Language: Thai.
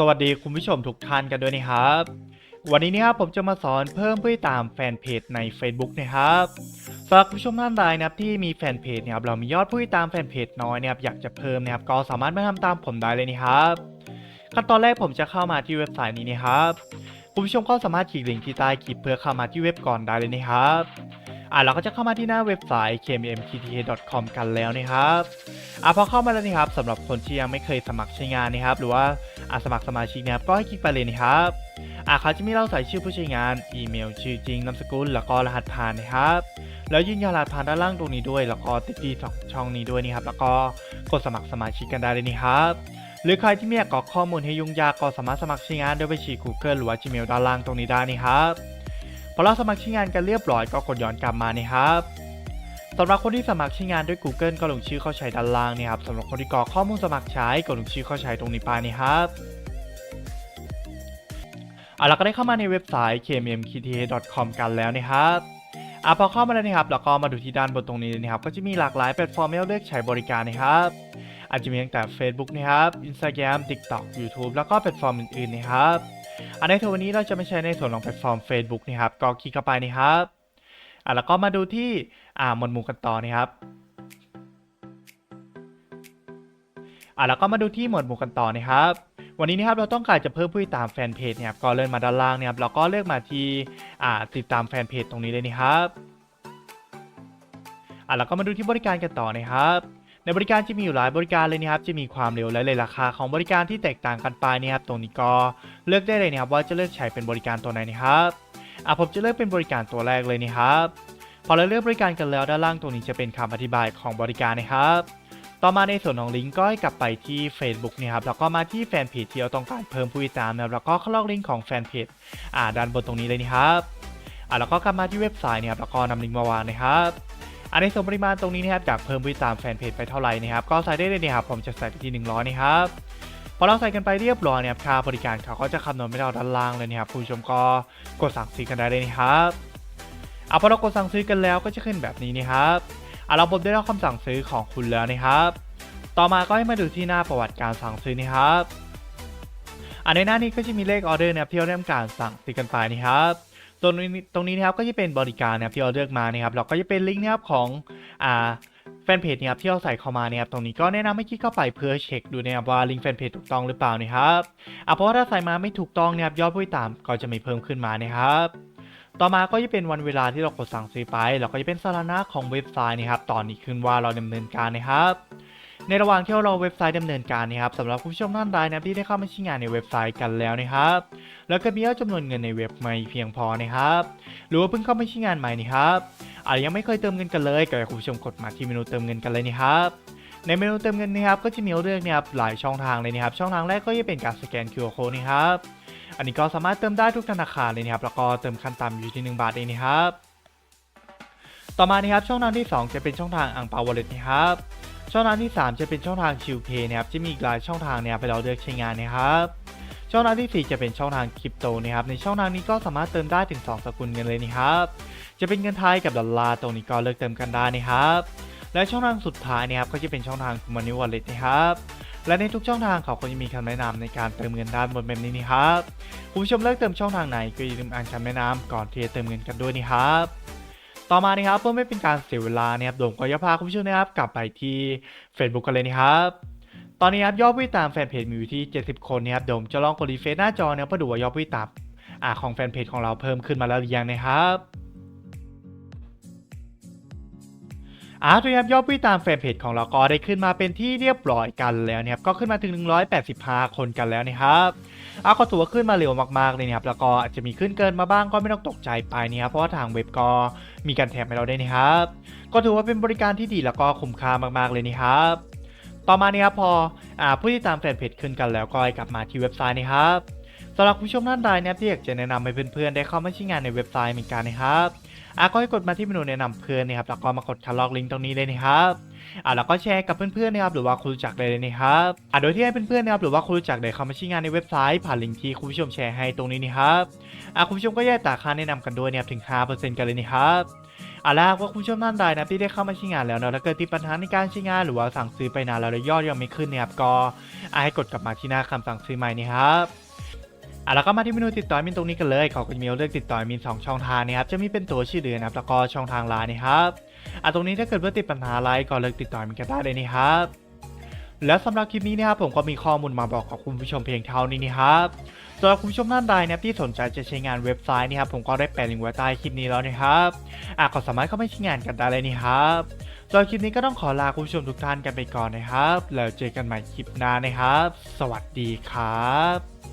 สวัสดีคุณผู้ชมทุกท่านกันด้วยนะครับ วันนี้นะครับผมจะมาสอนเพิ่มผู้ติดตามแฟนเพจใน Facebook นะครับสำหรับผู้ชมท่านใดนะครับที่มีแฟนเพจนี่ยครับเรามียอดผู้ติดตามแฟนเพจน้อยนี่ยครับอยากจะเพิ่มนะครับก็สามารถมาทำตามผมได้เลยนะครับขั้นตอนแรกผมจะเข้ามาที่เว็บไซต์นี้นะครับคุณผู้ชมก็สามารถคลิกลิงก์ที่ใต้คลิปเพื่อเข้ามาที่เว็บก่อนได้เลยนะครับ อ่าเราก็จะเข้ามาที่หน้าเว็บไซต์ kmmtta.com กันแล้วนะครับอ่าพอเข้ามาแล้วนะครับสำหรับคนที่ยังไม่เคยสมัครใช้งานนะครับ หรือว่าอ่าสมัครสมาชิกนะครับก็ให้คลิกไปเลยนะครับอ่าเขาจะมีเราใส่ชื่อผู้ใช้งาน อีเมล ชื่อจริง นามสกุล แล้วก็รหัสผ่านนะครับ แล้วยืนยันรหัสผ่านด้านล่างตรงนี้ด้วย แล้วก็ติดที่สองช่องนี้ด้วยนะครับ แล้วก็กดสมัครสมาชิกกันได้เลยนะครับ หรือใครที่ไม่อยากกรอกข้อมูลให้ยุ่งยากก็สามารถสมัครใช้งานโดยไปฉีก Google หรือว่า Gmail ด้านล่างตรงนี้ได้นะครับ พอเราสมัครใช้งานกันเรียบร้อยก็กดย้อนกลับมานะครับสำหรับคนที่สมัครใช้งานด้วย Google ก็ลงชื่อเข้าใช้ด้านล่างนี่ครับสำหรับคนที่กรอกข้อมูลสมัครใช้ก็ลงชื่อเข้าใช้ตรงนี้ไปนะครับอะเราก็ได้เข้ามาในเว็บไซต์ kmmkta.com กันแล้วนะครับอะพอเข้ามาแล้วนะครับเราก็มาดูที่ด้านบนตรงนี้นะครับ ก็จะมีหลากหลายแพลตฟอร์มให้เราเลือกใช้บริการนะครับ อาจจะมีตั้งแต่ Facebook นะครับ Instagram TikTok YouTube แล้วก็แพลตฟอร์มอื่นๆนะครับ อันในวันนี้เราจะไม่ใช้ในส่วนของแพลตฟอร์ม Facebook นะครับ ก็คลิกเข้าไปนะครับอะแล้วก็มาดูที่อ่าหมวดหมู่กันต่อนะครับอะแล้วก็มาดูที่หมวดหมู่กันต่อนะครับ วันนี้นะครับเราต้องการจะเพิ่มผู้ติดตามแฟนเพจเนี่ยครับก็เลื่อนมาด้านล่างเนี่ยครับแล้วก็เลือกมาที่อ่าติดตามแฟนเพจตรงนี้เลยนะครับอะแล้วก็มาดูที่บริการกันต่อนะครับ ในบริการจะมีอยู่หลายบริการเลยนะครับ จะมีความเร็วและเลยราคาของบริการที่แตกต่างกันไปนะครับ ตรงนี้ก็เลือกได้เลยนะครับว่าจะเลือกใช้เป็นบริการตัวไหนนะครับอะผมจะเลือกเป็นบริการตัวแรกเลยนะครับพอเราเลือกบริการกันแล้วด้านล่างตรงนี้จะเป็นคำอธิบายของบริการนะครับ ต่อมาในส่วนของลิงก์ก็ให้กลับไปที่ Facebook นะครับแล้วก็มาที่แฟนเพจที่เราต้องการเพิ่มผู้ติดตามนะครับแล้วก็เข้าลอกลิงก์ของแฟนเพจอ่าด้านบนตรงนี้เลยนะครับอ่าแล้วก็กลับมาที่เว็บไซต์นะครับแล้วก็นำลิงก์มาวางนะครับ อ่าในส่วนปริมาณตรงนี้นะครับอยากเพิ่มผู้ติดตามแฟนเพจไปเท่าไหร่นะครับก็ใส่ได้เลยนะครับผมจะใส่ไปที่100นะครับพอเราใส่กันไปเรียบร้อยเนี่ยค่าบริการเขาก็จะคำนวณไม่เราด้านล่างเลยนะครับคุณผู้ชมก็กดสั่งซื้อกันได้เลยนะครับอ่าพอเรากดสั่งซื้อกันแล้วก็จะขึ้นแบบนี้นะครับอ่าเราผมได้รับคำสั่งซื้อของคุณแล้วนะครับ ต่อมาก็ให้มาดูที่หน้าประวัติการสั่งซื้อนะครับอันในหน้านี้ก็จะมีเลขออเดอร์นะครับที่เราได้ทำการสั่งติดกันไปนะครับ ตรงนี้ตรงนี้นะครับก็จะเป็นบริการนะครับที่เราเลือกมานะครับเราก็จะเป็นลิงก์นะครับของอ่าแฟนเพจนะครับที่เราใส่เข้ามานะครับตรงนี้ก็แนะนำให้คลิกเข้าไปเพื่อเช็คดูนะครับว่าลิงก์แฟนเพจถูกต้องหรือเปล่านะครับอะเพราะว่าถ้าใส่มาไม่ถูกต้องนะครับยอดผู้ติดตามก็จะไม่เพิ่มขึ้นมานะครับต่อมาก็จะเป็นวันเวลาที่เรากดสั่งซื้อไปแล้วก็จะเป็นสถานะของเว็บไซต์นะครับ ตอนนี้ขึ้นว่าเราดำเนินการนะครับ ในระหว่างที่เราเว็บไซต์ดำเนินการนะครับสำหรับผู้ชมท่านใดนะที่ได้เข้ามาใช้งานในเว็บไซต์กันแล้วนะครับ แล้วก็มียอดจำนวนเงินในเว็บไม่เพียงพอนะครับ หรือว่าเพิ่งเข้ามาใช้งานใหม่นะครับอาจจะยังไม่เคยเติมเงินกันเลยก็อยากให้คุณผู้ชมกดมาที่เมนูเติมเงินกันเลยนะครับในเมนูเติมเงินนะครับก็จะมีเลือกนะครับหลายช่องทางเลยนะครับช่องทางแรกก็จะเป็นการสแกน QR code นะครับอันนี้ก็สามารถเติมได้ทุกธนาคารเลยนะครับแล้วก็เติมขั้นต่ำอยู่ที่ 1 บาทเองนะครับต่อมานะครับช่องทางที่ 2 จะเป็นช่องทางอังเปาวอลเล็ตนะครับ ช่องทางที่ 3 จะเป็นช่องทางชิวเพย์นะครับจะมีอีกหลายช่องทางเนี่ยไปเราเลือกใช้งานนะครับช่องทางที่ 4 จะเป็นช่องทางคริปโตนะครับในช่องทางนี้ก็สามารถเติมได้ถึง 2 สกุลเงินเลยนะครับจะเป็นเงินไทยกับดอลลาร์ตรงนี้ก็เลือกเติมกันได้นะครับและช่องทางสุดท้ายนะครับก็จะเป็นช่องทาง Money Wallet นะครับและในทุกช่องทางเขาก็จะมีคำแนะนำในการเติมเงินด้านบนแบบนี้นะครับคุณผู้ชมเลือกเติมช่องทางไหนก็อย่าลืมอ่านคำแนะนำก่อนที่จะเติมเงินกันด้วยนะครับ ต่อมานะครับเพื่อไม่เป็นการเสียเวลานะครับโดมก็จะพาคุณผู้ชมนะครับกลับไปที่ Facebook กันเลยนะครับตอนนี้ครับยอดผู้ติดตามแฟนเพจมีอยู่ที่ 70 คนนะครับโดมจะลองกดรีเฟซหน้าจอเนี่ยเพื่อดูว่ายอดผู้ติดตามอ่าของแฟนเพจของเราเพิ่มขึ้นมาแล้วหรือยังนะครับ อ่าทุกครับยอดผู้ติตามแฟนเพจของเราก็ได้ขึ้นมาเป็นที่เรียบร้อยกันแล้วนะครับก็ขึ้นมาถึง 185 คนกันแล้วนะครับอาก็ถือว่าขึ้นมาเร็วมากๆเลยนะครับแล้วก็อาจจะมีขึ้นเกินมาบ้างก็ไม่ต้องตกใจไปนะครับเพราะว่าทางเว็บก็มีการแถมให้เราได้นะครับก็ถือว่าเป็นบริการที่ดีแล้วก็คุ้มค่ามากๆเลยนะครับต่อมานี้ครับพออผู้ที่ตามแฟนเพจขึ้นกันแล้วก็กลับมาที่เว็บไซต์นะครับสำหรับผู้ชมท่านใดนะครับที่อยากจะแนะนำให้เพื่อนๆได้เข้ามาใช้งานในเว็บไซต์เหมือนกันนะครับ อะก็ให้กดมาที่เมนูแนะนำเพื่อนนะครับแล้วก็มากดคัดลอกลิงก์ตรงนี้เลยนะครับอะแล้วก็แชร์กับเพื่อนๆนะครับหรือว่าคนรู้จักเลยนะครับอะโดยที่ให้เพื่อนๆนะครับหรือว่าคนรู้จักได้เข้ามาใช้งานในเว็บไซต์ผ่านลิงก์ที่คุณผู้ชมแชร์ให้ตรงนี้นะครับอะคุณผู้ชมก็แยกตาค่าแนะนำกันด้วยนะครับถึง 5%กันเลยนะครับอะเอาล่ะว่าคุณผู้ชมท่านใดนะที่ได้เข้ามาใช้งานแล้วเนาะถ้าเกิดติดปัญหาในการใช้งานหรือว่าสั่งซื้อไปนานแล้วแล้วยอดยังไม่ขึ้นเนี่ยครับก็อาให้กดกลับมาที่หน้าคำสั่งซื้อใหม่นี่ครับ อาแล้วก็มาที่เมนูติดต่อมินตรงนี้กันเลยเขาก็จะมีเลือกติดต่ออดมินสองช่องทางนะครับจะมีเป็นตัวชื่อเดือนนะครับแล้วก็ช่องทางไลน์นะครับอะตรงนี้ถ้าเกิดว่าติดปัญหาอะไรก็เลือกติดต่ออดมินกันได้เลยนะครับแล้วสำหรับคลิปนี้นะครับผมก็มีข้อมูลมาบอกกับคุณผู้ชมเพียงเท่านี้นะครับสำหรับคุณผู้ชมท่านใดนะครับที่สนใจจะใช้งานเว็บไซต์นี่ครับผมก็ได้แปะลิงก์ไว้ใต้คลิปนี้แล้วนะครับอะก็สามารถเข้าไปใช้งานกันได้เลยนี่ครับสำหรับคลิปนี้ก็ต้องขอลาคุณผู้ชมทุกท่านกันไปก่อนนะครับแล้วเจอกันใหม่คลิปหน้านะครับ สวัสดีครับ